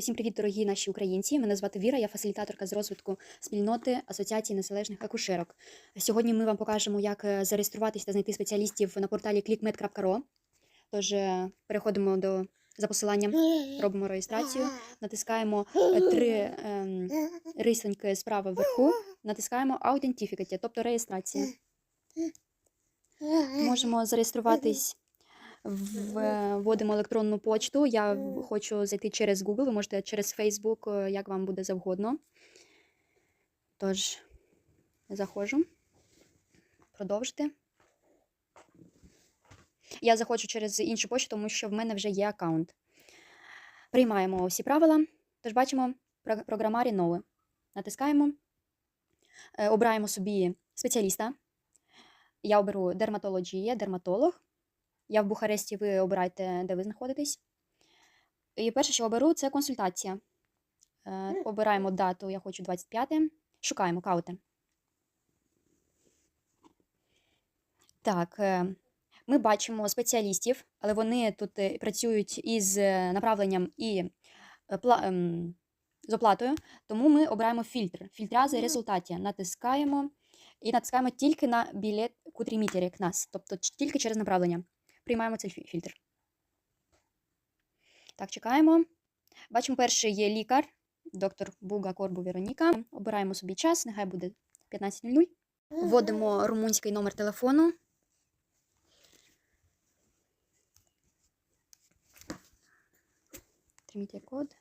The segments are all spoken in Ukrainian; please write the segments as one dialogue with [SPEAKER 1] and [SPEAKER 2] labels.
[SPEAKER 1] Усім привіт, дорогі наші українці. Мене звати Віра, я фасилітаторка з розвитку спільноти Асоціації незалежних акушерок. Сьогодні ми вам покажемо, як е, зареєструватися та знайти спеціалістів на порталі clickmed.ro. Тож е, переходимо до за посиланням, робимо реєстрацію, натискаємо е, три ем, рисоньки справа вверху, натискаємо Authenticate, тобто реєстрація. Можемо зареєструватись. В- Вводимо електронну почту. Я хочу зайти через Google, ви можете через Facebook, е, як вам буде завгодно. Тож, заходжу. Продовжити. Я заходжу через іншу почту, тому що в мене вже є аккаунт. Приймаємо всі правила. Тож бачимо про- програмарі нове. Натискаємо, Е, обираємо собі спеціаліста. Я оберу дерматологія, дерматолог. Я в Бухаресті, ви обирайте, де ви знаходитесь. І перше, що оберу, це консультація. Е, обираємо дату, я хочу 25. Шукаємо каути. Так, е, ми бачимо спеціалістів, але вони тут е, працюють із е, направленням і пла- ем, з оплатою, тому ми обираємо фільтр. Фільтрази результаті. Натискаємо і натискаємо тільки на білет кутрімітері КНАС, тобто тільки через направлення. Приймаємо цей фільтр. Так, чекаємо. Бачимо, перший є лікар, доктор Буга Корбу Вероніка. Обираємо собі час, нехай буде 15.00. Вводимо румунський номер телефону. Триміть код.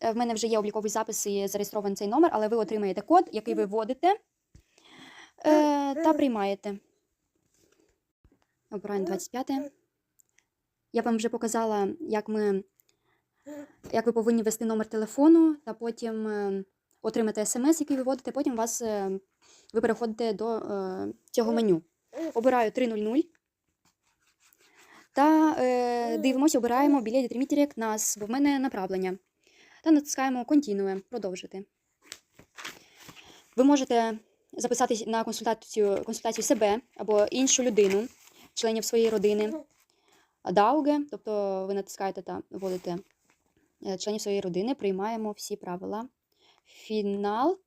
[SPEAKER 1] Е, В мене вже є обліковий запис і зареєстрований цей номер, але ви отримаєте код, який ви вводите е, та приймаєте. Обираємо 25. Я вам вже показала, як ми як ви повинні ввести номер телефону, та потім е, отримати смс, який ви вводите, потім вас, е, ви переходите до е, цього меню. Обираю 300 та е, дивимося, обираємо біля детримітері нас, бо в мене направлення. Та натискаємо Continue, продовжити. Ви можете записатись на консультацію, консультацію себе або іншу людину, членів своєї родини. Дауге, тобто ви натискаєте та вводите е, членів своєї родини, приймаємо всі правила. Фінал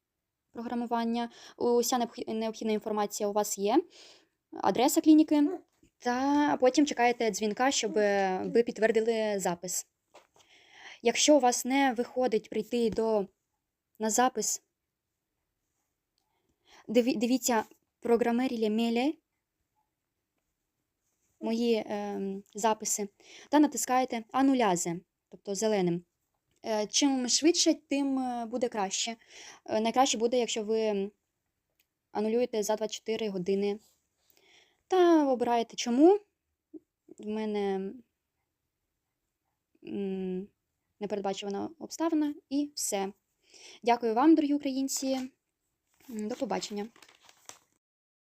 [SPEAKER 1] програмування. Уся необхідна інформація у вас є. Адреса клініки. Та потім чекаєте дзвінка, щоб е, ви підтвердили запис. Якщо у вас не виходить прийти до, на запис, диві- дивіться програмері Меле, мої ем, записи, та натискаєте анулязе, тобто зеленим. Е, Чим швидше, тим е, буде краще. Е, Найкраще буде, якщо ви анулюєте за 24 години. Та обираєте чому. В мене непередбачувана обставина і все. Дякую вам, дорогі українці. До побачення.